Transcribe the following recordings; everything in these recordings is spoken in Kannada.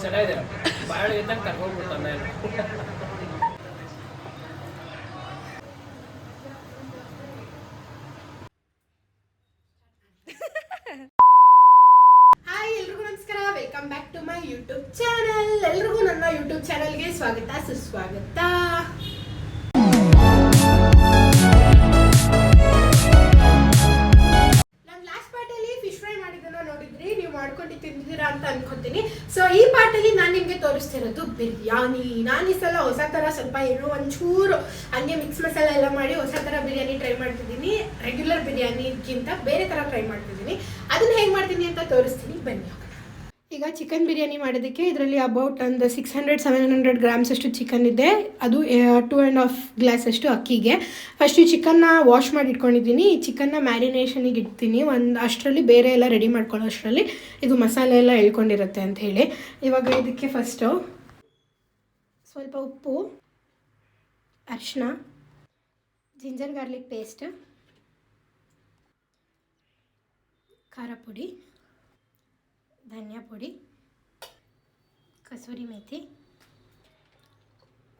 ಇದ್ದಂಗೆ ಹಾಯ್ ಎಲ್ರಿಗೂ ನಮಸ್ಕಾರ. Welcome back to my YouTube channel ಎಲ್ರಿಗೂ ನನ್ನ ಯೂಟ್ಯೂಬ್ ಚಾನಲ್ಗೆ ಸ್ವಾಗತ, ಸುಸ್ವಾಗತ. ಅಂತ ಅನ್ಕೊತೀನಿ. ಸೊ ಈ ಪಾರ್ಟಲ್ಲಿ ನಾನು ನಿಮಗೆ ತೋರಿಸ್ತಿರೋದು ಬಿರಿಯಾನಿ. ನಾನು ಈ ಸಲ ಹೊಸ ಥರ ಸ್ವಲ್ಪ ಎಳ್ಳು ಒಂಚೂರು ಹಂಗೆ ಮಿಕ್ಸ್ ಮಸಾಲ ಎಲ್ಲ ಮಾಡಿ ಹೊಸ ಥರ ಬಿರಿಯಾನಿ ಟ್ರೈ ಮಾಡ್ತಿದ್ದೀನಿ. ರೆಗ್ಯುಲರ್ ಬಿರಿಯಾನಿಗಿಂತ ಬೇರೆ ಥರ ಟ್ರೈ ಮಾಡ್ತಿದ್ದೀನಿ. ಅದನ್ನ ಹೇಗೆ ಮಾಡ್ತೀನಿ ಅಂತ ತೋರಿಸ್ತೀನಿ. ಬನ್ನಿ. ಈಗ ಚಿಕನ್ ಬಿರಿಯಾನಿ ಮಾಡೋದಕ್ಕೆ ಇದರಲ್ಲಿ ಅಬೌಟ್ ಒಂದು six hundred seven hundred grams ಅಷ್ಟು ಚಿಕನ್ ಇದೆ. ಅದು ಟೂ ಆ್ಯಂಡ್ ಹಾಫ್ ಗ್ಲಾಸ್ ಅಷ್ಟು ಅಕ್ಕಿಗೆ. ಫಸ್ಟು ಚಿಕನ್ನ ವಾಶ್ ಮಾಡಿ ಇಟ್ಕೊಂಡಿದ್ದೀನಿ. ಚಿಕನ್ನ ಮ್ಯಾರಿನೇಷನಿಗೆ ಇಡ್ತೀನಿ. ಒಂದು, ಅಷ್ಟರಲ್ಲಿ ಬೇರೆ ಎಲ್ಲ ರೆಡಿ ಮಾಡ್ಕೊಳ್ಳೋ ಅಷ್ಟರಲ್ಲಿ ಇದು ಮಸಾಲೆ ಎಲ್ಲ ಎಳ್ಕೊಂಡಿರುತ್ತೆ ಅಂತ ಹೇಳಿ. ಇವಾಗ ಇದಕ್ಕೆ ಫಸ್ಟು ಸ್ವಲ್ಪ ಉಪ್ಪು ಅರಿಶಿನ ಜಿಂಜರ್ ಗಾರ್ಲಿಕ್ ಪೇಸ್ಟ್ ಖಾರ ಪುಡಿ. ಧನಿಯಾ ಪುಡಿ, ಕಸೂರಿ ಮೇಥಿ,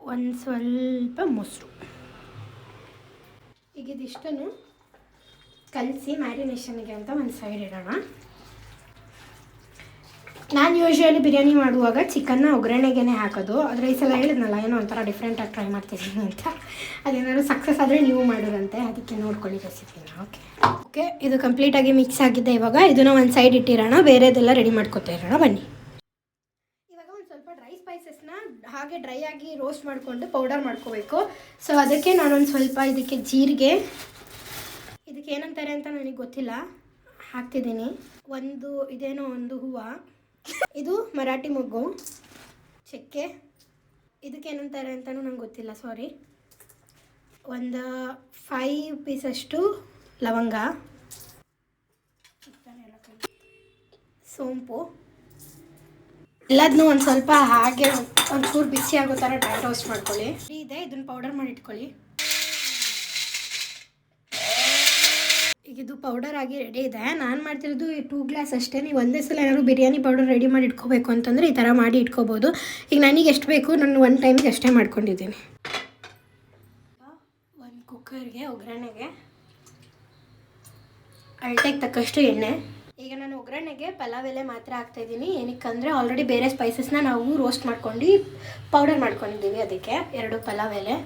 ಒಂದು ಸ್ವಲ್ಪ ಮೊಸರು. ಈಗ ಇದಿಷ್ಟನ್ನು ಕಲಸಿ ಮ್ಯಾರಿನೇಷನ್ಗೆ ಅಂತ ಒಂದು ಸೈಡ್ ಇಡೋಣ. ನಾನು ಯೂಶ್ವಲಿ ಬಿರಿಯಾನಿ ಮಾಡುವಾಗ ಚಿಕನ್ನ ಒಗ್ಗರಣೆಗೆ ಹಾಕೋದು. ಆದರೆ ಈ ಸಲ ಹೇಳಿದ್ನಲ್ಲ, ಏನೋ ಒಂಥರ ಡಿಫ್ರೆಂಟಾಗಿ ಟ್ರೈ ಮಾಡ್ತಿದ್ದೀನಿ ಅಂತ. ಅದೇನಾದ್ರು ಸಕ್ಸಸ್ ಆದರೆ ನೀವು ಮಾಡೋರಂತೆ, ಅದಕ್ಕೆ ನೋಡ್ಕೊಳ್ಳಿ ರೆಸಿಪಿನ ಓಕೆ ಓಕೆ ಇದು ಕಂಪ್ಲೀಟಾಗಿ ಮಿಕ್ಸ್ ಆಗಿದೆ ಇವಾಗ. ಇದನ್ನ ಒಂದು ಸೈಡ್ ಇಟ್ಟಿರೋಣ, ಬೇರೆದೆಲ್ಲ ರೆಡಿ ಮಾಡ್ಕೊತಾ ಇರೋಣ, ಬನ್ನಿ. ಇವಾಗ ಒಂದು ಸ್ವಲ್ಪ ಡ್ರೈ ಸ್ಪೈಸಸ್ನ ಹಾಗೆ ಡ್ರೈ ಆಗಿ ರೋಸ್ಟ್ ಮಾಡಿಕೊಂಡು ಪೌಡರ್ ಮಾಡ್ಕೋಬೇಕು. ಸೊ ಅದಕ್ಕೆ ನಾನೊಂದು ಸ್ವಲ್ಪ ಇದಕ್ಕೆ ಜೀರಿಗೆ, ಇದಕ್ಕೆ ಏನಂತಾರೆ ಅಂತ ನನಗೆ ಗೊತ್ತಿಲ್ಲ. ಹಾಕ್ತಿದ್ದೀನಿ. ಒಂದು, ಇದೇನೋ ಒಂದು ಹೂವು. ಇದು ಮರಾಠಿ ಮೊಗ್ಗು. ಚಕ್ಕೆ. ಇದಕ್ಕೆ ಏನಂತಾರೆ ಅಂತಲೂ ನಂಗೆ ಗೊತ್ತಿಲ್ಲ ಸಾರಿ ಒಂದು ಫೈವ್ ಪೀಸಷ್ಟು ಲವಂಗ. ಸೋಂಪು. ಎಲ್ಲದನ್ನೂ ಒಂದು ಸ್ವಲ್ಪ ಹಾಗೆ ಒಂದು ಚೂರು ಬಿಸಿ ಆಗೋ ಥರ ಡ್ರೈ ರೋಸ್ಟ್ ಮಾಡ್ಕೊಳ್ಳಿ. ಇದೆ ಇದನ್ನು ಪೌಡರ್ ಮಾಡಿ ಇಟ್ಕೊಳ್ಳಿ. ಇದು ಪೌಡರ್ ಆಗಿ ರೆಡಿ ಇದೆ. ನಾನು ಮಾಡ್ತಿರೋದು ಟೂ ಗ್ಲಾಸ್ ಅಷ್ಟೇ. ನೀವು ಒಂದೇ ಸಲ ಏನಾದ್ರು ಬಿರಿಯಾನಿ ಪೌಡರ್ ರೆಡಿ ಮಾಡಿ ಇಟ್ಕೋಬೇಕು ಅಂತಂದರೆ ಈ ಥರ ಮಾಡಿ ಇಟ್ಕೋಬೋದು. ಈಗ ನನಗೆ ಎಷ್ಟು ಬೇಕು ನಾನು ಒನ್ ಟೈಮಿಗೆ ಅಷ್ಟೇ ಮಾಡ್ಕೊಂಡಿದ್ದೀನಿ. ಒಂದು ಕುಕ್ಕರ್ಗೆ ಒಗ್ಗರಣೆಗೆ ಅಳತೆಗೆ ತಕ್ಕಷ್ಟು ಎಣ್ಣೆ. ಈಗ ನಾನು ಒಗ್ಗರಣೆಗೆ ಪಲಾವ್ ಎಲೆ ಮಾತ್ರ ಹಾಕ್ತಾಯಿದ್ದೀನಿ ಏನಕ್ಕಂದರೆ ಆಲ್ರೆಡಿ ಬೇರೆ ಸ್ಪೈಸಸ್ನ ನಾವು ರೋಸ್ಟ್ ಮಾಡ್ಕೊಂಡು ಪೌಡರ್ ಮಾಡ್ಕೊಂಡಿದ್ದೀವಿ ಅದಕ್ಕೆ. ಎರಡು ಪಲಾವ್ ಎಲೆ,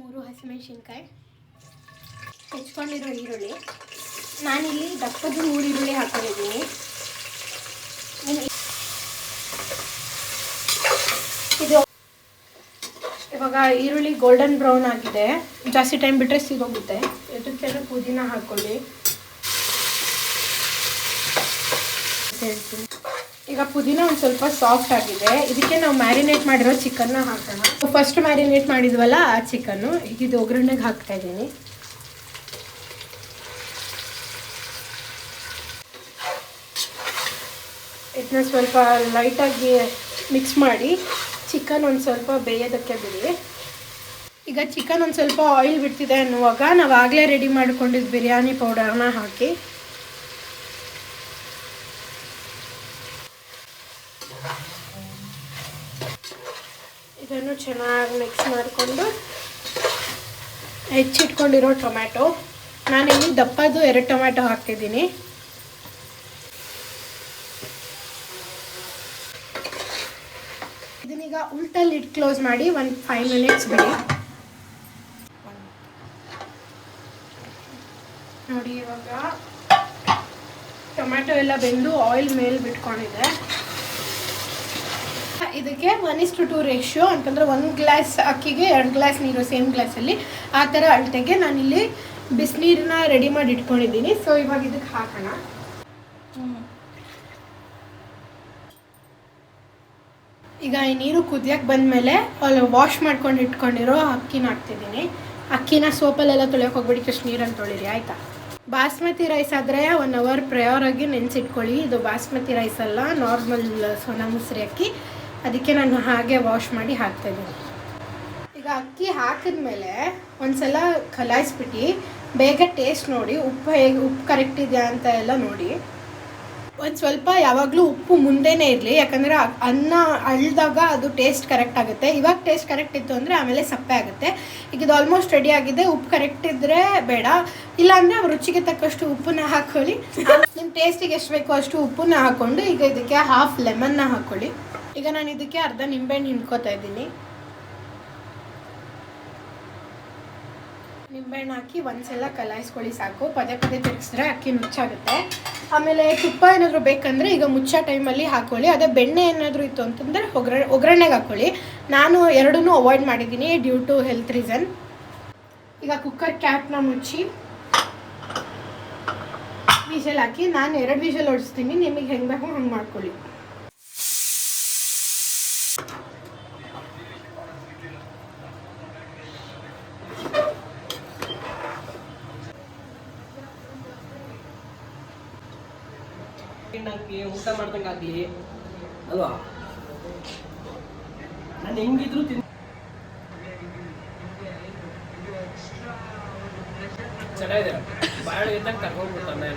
ಮೂರು ಹಸಿಮೆಣ್ಸಿನ್ಕಾಯಿ. ಹೆಚ್ಕೊಂಡಿರೋ ಈರುಳ್ಳಿ. ನಾನಿಲ್ಲಿ ದಪ್ಪದ ಮೂರು ಈರುಳ್ಳಿ ಹಾಕೊಂಡಿದ್ದೀನಿ. ಇದು ಇವಾಗ ಈರುಳ್ಳಿ ಗೋಲ್ಡನ್ ಬ್ರೌನ್ ಆಗಿದೆ. ಜಾಸ್ತಿ ಟೈಮ್ ಬಿಟ್ಟರೆ ಸಿಗೋಗುತ್ತೆ. ಇದಕ್ಕೆ ಪುದೀನ ಹಾಕ್ಕೊಳ್ಳಿ. ಹೇಳ್ತೀನಿ ಈಗ ಪುದೀನ ಒಂದು ಸ್ವಲ್ಪ ಸಾಫ್ಟ್ ಆಗಿದೆ. ಇದಕ್ಕೆ ನಾವು ಮ್ಯಾರಿನೇಟ್ ಮಾಡಿರೋ ಚಿಕನ್ನ ಹಾಕೋಣ. ಫಸ್ಟ್ ಮ್ಯಾರಿನೇಟ್ ಮಾಡಿದ್ವಲ್ಲ, ಆ ಚಿಕನ್ನು ಇದು ಒಗ್ಗರಣೆಗೆ ಹಾಕ್ತಾ ಇದ್ದೀನಿ. ಇದನ್ನ ಸ್ವಲ್ಪ ಲೈಟಾಗಿ ಮಿಕ್ಸ್ ಮಾಡಿ ಚಿಕನ್ ಒಂದು ಸ್ವಲ್ಪ ಬೇಯೋದಕ್ಕೆ ಬಿಡಿ. ಈಗ ಚಿಕನ್ ಒಂದು ಸ್ವಲ್ಪ ಆಯಿಲ್ ಬಿಡ್ತಿದೆ ಅನ್ನುವಾಗ ನಾವು ಆಗಲೇ ರೆಡಿ ಮಾಡ್ಕೊಂಡಿದ್ದು ಬಿರಿಯಾನಿ ಪೌಡರ್ನ ಹಾಕಿ. ಇದನ್ನು ಚೆನ್ನಾಗಿ ಮಿಕ್ಸ್ ಮಾಡಿಕೊಂಡು ಹೆಚ್ಚಿಟ್ಕೊಂಡಿರೋ ಟೊಮ್ಯಾಟೊ ನಾನಿಲ್ಲಿ ದಪ್ಪದು ಎರಡು ಟೊಮ್ಯಾಟೊ ಹಾಕ್ತಿದ್ದೀನಿ. ಇದನ್ನೀಗ ಲಿಡ್ ಇಟ್ಟು ಕ್ಲೋಸ್ ಮಾಡಿ ಒಂದು ಫೈವ್ ಮಿನಿಟ್ಸ್ ಬಿಡಿ. ನೋಡಿ ಇವಾಗ ಟೊಮೆಟೊ ಎಲ್ಲ ಬೆಂದು ಆಯಿಲ್ ಮೇಲೆ ಬಿಟ್ಕೊಂಡಿದೆ. ಇದಕ್ಕೆ one is to two ratio ಅಂತಂದ್ರೆ ಒಂದು ಗ್ಲಾಸ್ ಅಕ್ಕಿಗೆ ಎರಡು ಗ್ಲಾಸ್ ನೀರು ಸೇಮ್ ಗ್ಲಾಸಲ್ಲಿ ಆ ಥರ ಅಳತೆಗೆ ನಾನಿಲ್ಲಿ ಬಿಸಿನೀರನ್ನ ರೆಡಿ ಮಾಡಿ ಇಟ್ಕೊಂಡಿದ್ದೀನಿ. ಸೊ ಇವಾಗ ಇದಕ್ಕೆ ಹಾಕೋಣ. ಈಗ ಈ ನೀರು ಕುದಿಯಕ್ಕೆ ಬಂದಮೇಲೆ ಅಲ್ಲಿ ವಾಶ್ ಮಾಡ್ಕೊಂಡು ಇಟ್ಕೊಂಡಿರೋ ಅಕ್ಕಿನ ಹಾಕ್ತಿದ್ದೀನಿ. ಅಕ್ಕಿನ ಸೋಪಲ್ಲೆಲ್ಲ ತೊಳೆಯೋಕೆ ಹೋಗ್ಬಿಡಿ just ನೀರನ್ನು ತೊಳಿರಿ, ಆಯಿತಾ? ಬಾಸ್ಮತಿ ರೈಸ್ ಆದರೆ ಒನ್ ಅವರ್ ಪ್ರಯೋರ್ ಆಗಿ ನೆನೆಸಿಟ್ಕೊಳ್ಳಿ. ಇದು ಬಾಸ್ಮತಿ ರೈಸ್ ಅಲ್ಲ ನಾರ್ಮಲ್ ಸೋನಾ ಮುಸ್ರಿ ಅಕ್ಕಿ. ಅದಕ್ಕೆ ನಾನು ಹಾಗೆ ವಾಶ್ ಮಾಡಿ ಹಾಕ್ತಾಯಿದ್ದೀನಿ ಈಗ ಅಕ್ಕಿ ಹಾಕಿದ್ಮೇಲೆ ಒಂದ್ಸಲ ಕಲಾಯಿಸ್ಬಿಟ್ಟು ಬೇಗ ಟೇಸ್ಟ್ ನೋಡಿ, ಉಪ್ಪು ಹೇಗೆ, ಉಪ್ಪು ಕರೆಕ್ಟ್ ಇದೆಯಾ ಅಂತ ಎಲ್ಲ ನೋಡಿ. ಒಂದು ಸ್ವಲ್ಪ ಯಾವಾಗಲೂ ಉಪ್ಪು ಮುಂದೆನೇ ಇರಲಿ, ಯಾಕಂದರೆ ಅನ್ನ ಅಳ್ದಾಗ ಅದು ಟೇಸ್ಟ್ ಕರೆಕ್ಟ್ ಆಗುತ್ತೆ. ಇವಾಗ ಟೇಸ್ಟ್ ಕರೆಕ್ಟ್ ಇತ್ತು ಅಂದರೆ ಆಮೇಲೆ ಸಪ್ಪೆ ಆಗುತ್ತೆ. ಈಗ ಇದು ಆಲ್ಮೋಸ್ಟ್ ರೆಡಿ ಆಗಿದೆ. ಉಪ್ಪು ಕರೆಕ್ಟ್ ಇದ್ದರೆ ಬೇಡ. ಇಲ್ಲಾಂದರೆ ರುಚಿಗೆ ತಕ್ಕಷ್ಟು ಉಪ್ಪನ್ನ ಹಾಕ್ಕೊಳ್ಳಿ ನಿಮ್ಮ ಟೇಸ್ಟಿಗೆ ಎಷ್ಟು ಬೇಕೋ ಅಷ್ಟು ಉಪ್ಪನ್ನ ಹಾಕ್ಕೊಂಡು ಈಗ ಇದಕ್ಕೆ ಹಾಫ್ ಲೆಮನ್ನ ಹಾಕ್ಕೊಳ್ಳಿ ಈಗ ನಾನು ಇದಕ್ಕೆ ಅರ್ಧ ನಿಂಬೆಹಣ್ಣು ಹಿಂಡ್ಕೋತಾ ಇದ್ದೀನಿ. ನಿಂಬೆಹಣ್ಣು ಹಾಕಿ ಒಂದ್ಸಲ ಕಲಾಯಿಸ್ಕೊಳ್ಳಿ ಸಾಕು. ಪದೇ ಪದೇ ತಿರ್ಗಿಸಿದ್ರೆ ಅಕ್ಕಿ ಮುಚ್ಚಾಗುತ್ತೆ ಆಮೇಲೆ ತುಪ್ಪ ಏನಾದರೂ ಬೇಕಂದರೆ ಈಗ ಮುಚ್ಚೋ ಟೈಮಲ್ಲಿ ಹಾಕ್ಕೊಳ್ಳಿ ಅದೇ ಬೆಣ್ಣೆ ಏನಾದರೂ ಇತ್ತು ಅಂತಂದರೆ ಒಗ್ರ ಒಗ್ಗರಣೆಗೆ ಹಾಕ್ಕೊಳ್ಳಿ ನಾನು ಎರಡೂ ಅವಾಯ್ಡ್ ಮಾಡಿದ್ದೀನಿ ಡ್ಯೂ ಟು ಹೆಲ್ತ್ ರೀಸನ್. ಈಗ ಕುಕ್ಕರ್ ಕ್ಯಾಪ್ನ ಮುಚ್ಚಿ ವಿಷಲ್ ಹಾಕಿ ನಾನು ಎರಡು ವಿಷಲ್ ಓಡಿಸ್ತೀನಿ ನಿಮಗೆ ಹೆಂಗೆ ಬೇಕೋ ಹಂಗೆ ಮಾಡ್ಕೊಳ್ಳಿ. ನಂಗೆ ಊಟ ಮಾಡ್ದಂಗೆ ಆಗಲಿ ಅಲ್ವಾ? ನಾನು ಹೆಂಗಿದ್ರು ತಿನ್ ಚೆನ್ನಾಗಿದೆ. ಬಾಳೆಗೆ ಇದ್ದಂಗೆ ಕರ್ಕೊಂಡ್ಬಿಡ್ತಾನೆ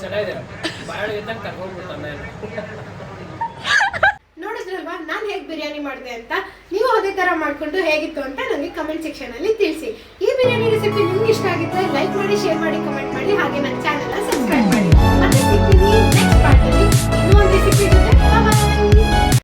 ಚೆನ್ನಾಗಿದೆ. ಬಾಳೆಗೆ ಇದ್ದಂಗೆ ಕರ್ಕೊಂಡ್ಬಿಡ್ತಾನೆ ನೋಡಿದ್ರಲ್ವಾ ನಾನು ಹೇಗ್ ಬಿರಿಯಾನಿ ಮಾಡಿದೆ ಅಂತ? ನೀವು ಅದೇ ತರ ಮಾಡ್ಕೊಂಡು ಹೇಗಿತ್ತು ಅಂತ ನನಗೆ ಕಮೆಂಟ್ ಸೆಕ್ಷನಲ್ಲಿ ತಿಳಿಸಿ. ಈ ಬಿರಿಯಾನಿ ರೆಸಿಪಿ ನಿಮ್ಗೆ ಇಷ್ಟ